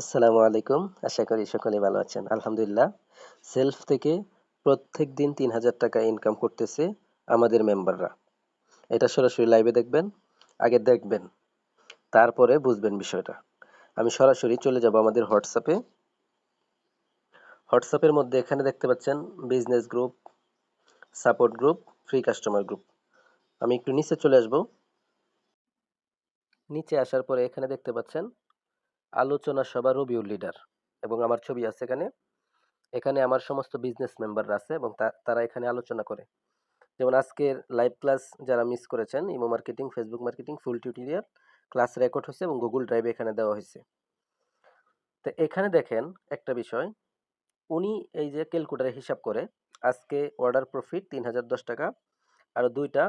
আসসালামু আলাইকুম। আশা করি সকলে ভালো আছেন। আলহামদুলিল্লাহ, সেলফ থেকে প্রত্যেক দিন তিন হাজার টাকা ইনকাম করতেছে আমাদের মেম্বাররা এটা সরাসরি লাইভে দেখবেন, আগে দেখবেন, তারপরে বুঝবেন বিষয়টা। আমি সরাসরি চলে যাব আমাদের হোয়াটসঅ্যাপে। হোয়াটসঅ্যাপের মধ্যে এখানে দেখতে পাচ্ছেন business group support group free customer group আমি একটু নিচে চলে আসব। নিচে আসার পরে এখানে দেখতে পাচ্ছেন আলোচনা সভা রবিউল লিডার এবং আমার ছবি আছে এখানে। এখানে আমার সমস্ত বিজনেস মেম্বাররা আছে এবং তারা এখানে আলোচনা করে। যেমন আজকের লাইভ ক্লাস যারা মিস করেছেন, Imo marketing Facebook marketing full tutorial class record হয়েছে এবং গুগল ড্রাইভে এখানে দেওয়া হয়েছে। তো এখানে দেখেন একটা বিষয়, উনি এই যে ক্যালকুলেটারে হিসাব করে, আজকে অর্ডার প্রফিট তিন হাজার দশ টাকা, আর দুইটা,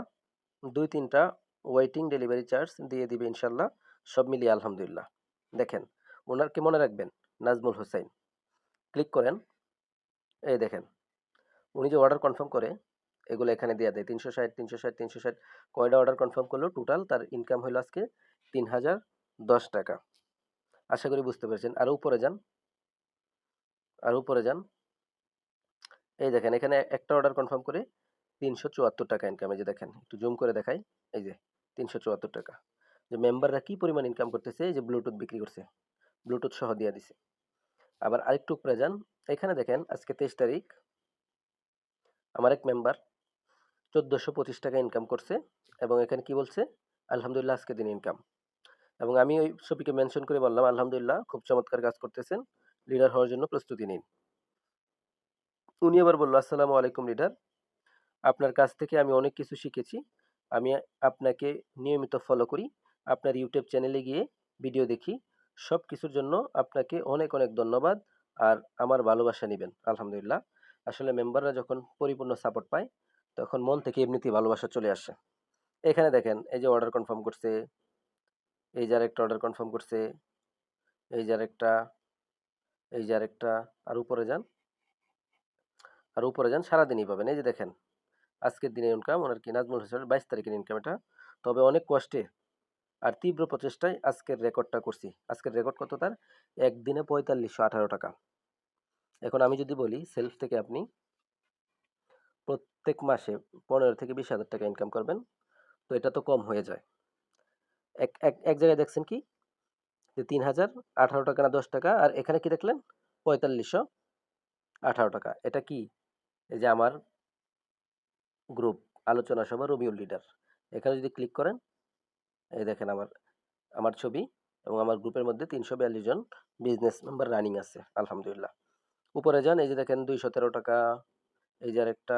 দুই তিনটা ওয়েটিং ডেলিভারি চার্জ দিয়ে দিবে ইনশাল্লাহ, সব মিলিয়ে আলহামদুলিল্লাহ। দেখেন ওনারকে মনে রাখবেন? নাজমুল হোসেন। ক্লিক করেন। এই দেখেন, উনি যে অর্ডার কনফার্ম করে, এগুলো এখানে দিয়ে দেয়। তিনশো ষাট তিনশো ষাট তিনশো ষাট, কয়টা অর্ডার কনফার্ম করল? টোটাল তার ইনকাম হলো আজকে তিন হাজার দশ টাকা। আশা করি বুঝতে পেরেছেন। আর উপরে যান। আর উপরে যান। এই দেখেন, এখানে একটা অর্ডার কনফার্ম করে তিনশো চুয়াত্তর টাকা ইনকাম এই যে দেখেন, একটু জুম করে দেখাই। এই যে, তিনশো চুয়াত্তর টাকা। যে মেম্বাররা কি পরিমাণ ইনকাম করতেছে, এই যে ব্লুটুথ বিক্রি করছে ব্লুটুথ সহ দিয়ে দিছে। আবার আরেকটু উপরে যান, এখানে দেখেন আজকে তেইশ তারিখ, আমার এক মেম্বার চোদ্দোশো পঁচিশ টাকা ইনকাম করছে এবং এখানে কি বলছে, আলহামদুলিল্লাহ, আজকে দিন ইনকাম এবং আমি ওই ছবিকে মেনশন করে বললাম, আলহামদুলিল্লাহ, খুব চমৎকার কাজ করতেছেন লিডার হওয়ার জন্য প্রস্তুতি নিন। উনি আবার বলল, আসসালামু আলাইকুম লিডার আপনার কাছ থেকে আমি অনেক কিছু শিখেছি। আমি আপনাকে নিয়মিত ফলো করি। আপনার ইউটিউব চ্যানেলে গিয়ে ভিডিও দেখি। সব কিছুর জন্য আপনাকে অনেক অনেক ধন্যবাদ আর আমার ভালোবাসা নেবেন, আলহামদুলিল্লাহ। আসলে মেম্বাররা যখন পরিপূর্ণ সাপোর্ট পায়, তখন মন থেকে এমনিতেই ভালোবাসা চলে আসে। এখানে দেখেন, এই যে অর্ডার কনফার্ম করছে, এই যে আরেকটা অর্ডার কনফার্ম করছে, এই যে আরেকটা, এই যে আরেকটা, আর উপরে যান, আর উপরে যান, সারাদিনই পাবেন। এই যে দেখেন, আজকের দিনের ইনকাম ওনার কি নাজমুল হোসেনের বাইশ তারিখের ইনকাম এটা। তবে অনেক কষ্টে আর তীব্র প্রচেষ্টায় আজকের রেকর্ডটা করছি। আজকের রেকর্ড কত তার? একদিনে পঁয়তাল্লিশশো আঠারো টাকা। এখন আমি যদি বলি, সেলফ থেকে আপনি প্রত্যেক মাসে পনেরো থেকে বিশ হাজার টাকা ইনকাম করবেন, তো এটা তো কম হয়ে যায়। এক এক এক জায়গায় দেখছেন কি? যে তিন হাজার আঠারো টাকা না দশ টাকা, আর এখানে কি দেখলেন? পঁয়তাল্লিশশো আঠারো টাকা। এটা কি? এই যে আমার গ্রুপ আলোচনা সভা, রবিউল লিডার। এখানে যদি ক্লিক করেন এই দেখেন আমার আমার ছবি এবং আমার গ্রুপের মধ্যে তিনশো বিয়াল্লিশ জন বিজনেস মেম্বার রানিং আছে, আলহামদুলিল্লাহ। উপরে যান, এই যে দেখেন দুইশো তেরো টাকা, এই যে আরেকটা,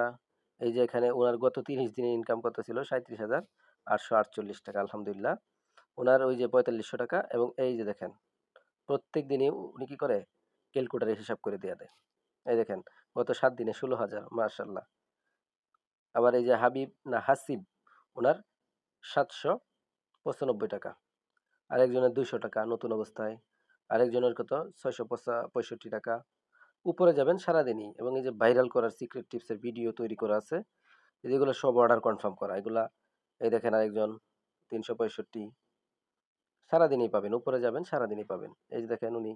এই যে এখানে ওনার গত তিরিশ দিনে ইনকাম কত ছিল? সাঁত্রিশ হাজার আটশো আটচল্লিশ টাকা, আলহামদুলিল্লাহ। ওনার ওই যে পঁয়তাল্লিশশো টাকা এবং এই যে দেখেন, প্রত্যেক দিনই উনি কী করে? ক্যালকুলেটারে হিসাব করে দেওয়া দেয়। এই দেখেন, গত সাত দিনে ষোলো হাজার মার্শাল্লাহ আবার এই যে হাবিব না হাসিব, ওনার সাতশো পঁচানব্বই টাকা। আরেকজনের দুইশো টাকা নতুন অবস্থায়। আরেকজনের কত? ছয়শো পঁয়ষট্টি টাকা। উপরে যাবেন সারাদিনই এবং এই যে ভাইরাল করার সিক্রেট টিপসের ভিডিও তৈরি করা আছে যেগুলো সব অর্ডার কনফার্ম করা, এগুলা, এই দেখেন আরেকজন, তিনশো পঁয়ষট্টি। সারাদিনই পাবেন, উপরে যাবেন, সারাদিনই পাবেন। এই যে দেখেন উনি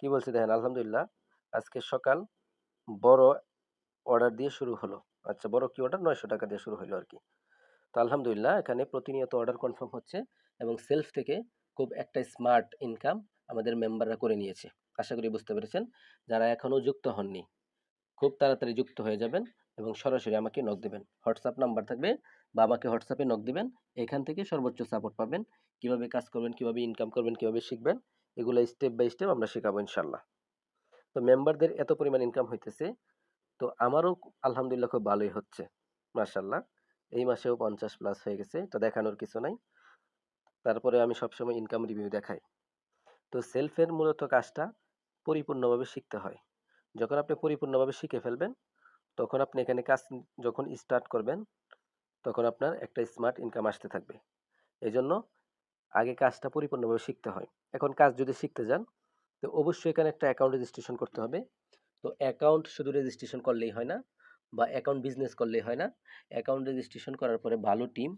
কি বলছে, দেখেন আলহামদুলিল্লাহ, আজকে সকাল বড় অর্ডার দিয়ে শুরু হলো। আচ্ছা বড় কি অর্ডার নয়শো টাকা দিয়ে শুরু হলো আর কি। আলহামদুলিল্লাহ, এখানে প্রতিনিয়ত অর্ডার কনফার্ম হচ্ছে এবং সেলফ থেকে খুব একটা স্মার্ট ইনকাম আমাদের মেম্বাররা করে নিয়েছে। আশা করি বুঝতে পেরেছেন। যারা এখনও যুক্ত হননি, খুব তাড়াতাড়ি যুক্ত হয়ে যাবেন এবং সরাসরি আমাকে নক দেবেন। হোয়াটসঅ্যাপ নাম্বার থাকবে বা আমাকে হোয়াটসঅ্যাপে নক দেবেন। এখান থেকে সর্বোচ্চ সাপোর্ট পাবেন। কীভাবে কাজ করবেন, কীভাবে ইনকাম করবেন, কীভাবে শিখবেন, এগুলো স্টেপ বাই স্টেপ আমরা শেখাবো ইনশাল্লাহ তো মেম্বারদের এত পরিমাণ ইনকাম হইতেছে, তো আমারও আলহামদুলিল্লাহ খুব ভালোই হচ্ছে মার্শাল্লাহ এই মাসেও পঞ্চাশ প্লাস হয়ে গেছে তো দেখানোর কিছু নাই। তারপরে আমি সবসময় ইনকাম রিভিউ দেখাই। তো সেলফের মূলত কাজটা পরিপূর্ণভাবে শিখতে হয়। যখন আপনি পরিপূর্ণভাবে শিখে ফেলবেন, তখন আপনি এখানে কাজ যখন স্টার্ট করবেন, তখন আপনার একটা স্মার্ট ইনকাম আসতে থাকবে। এই জন্য আগে কাজটা পরিপূর্ণভাবে শিখতে হয়। এখন কাজ যদি শিখতে যান, তো অবশ্যই এখানে একটা অ্যাকাউন্ট রেজিস্ট্রেশন করতে হবে। তো অ্যাকাউন্ট শুধু রেজিস্ট্রেশন করলেই হয় না বা অ্যাকাউন্ট বিজনেস করলে হয় না। অ্যাকাউন্ট রেজিস্ট্রেশন করার পরে ভালো টিম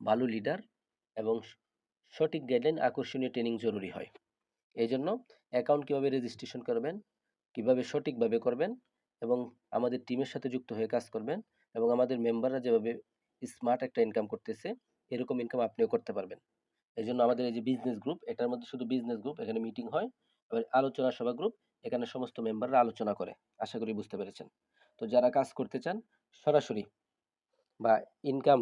ভালো লিডার এবং সঠিক গাইডলাইন আকর্ষণীয় ট্রেনিং জরুরি হয়। এই জন্য অ্যাকাউন্ট কীভাবে রেজিস্ট্রেশন করবেন, কীভাবে সঠিকভাবে করবেন এবং আমাদের টিমের সাথে যুক্ত হয়ে কাজ করবেন এবং আমাদের মেম্বাররা যেভাবে স্মার্ট একটা ইনকাম করতেছে, এরকম ইনকাম আপনিও করতে পারবেন। এই জন্য আমাদের এই যে বিজনেস গ্রুপ এটার মধ্যে শুধু বিজনেস গ্রুপ এখানে মিটিং হয়, আবার আলোচনা সভা গ্রুপ এখানে সমস্ত মেম্বাররা আলোচনা করে। আশা করি বুঝতে পেরেছেন। তো যারা কাজ করতে চান, সরাসরি বা ইনকাম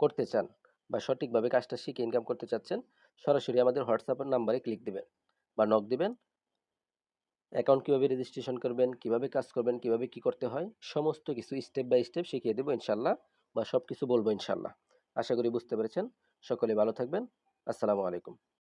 করতে চান বা সঠিকভাবে কাজটা শিখে ইনকাম করতে চাচ্ছেন, সরাসরি আমাদের হোয়াটসঅ্যাপের নাম্বারে ক্লিক দিবেন বা নক দিবেন। অ্যাকাউন্ট কীভাবে রেজিস্ট্রেশন করবেন, কীভাবে কাজ করবেন, কীভাবে কি করতে হয়, সমস্ত কিছু স্টেপ বাই স্টেপ শিখিয়ে দেবো ইনশাল্লাহ বা সব কিছু বলব ইনশাল্লাহ। আশা করি বুঝতে পেরেছেন। সকলে ভালো থাকবেন। আসসালামু আলাইকুম।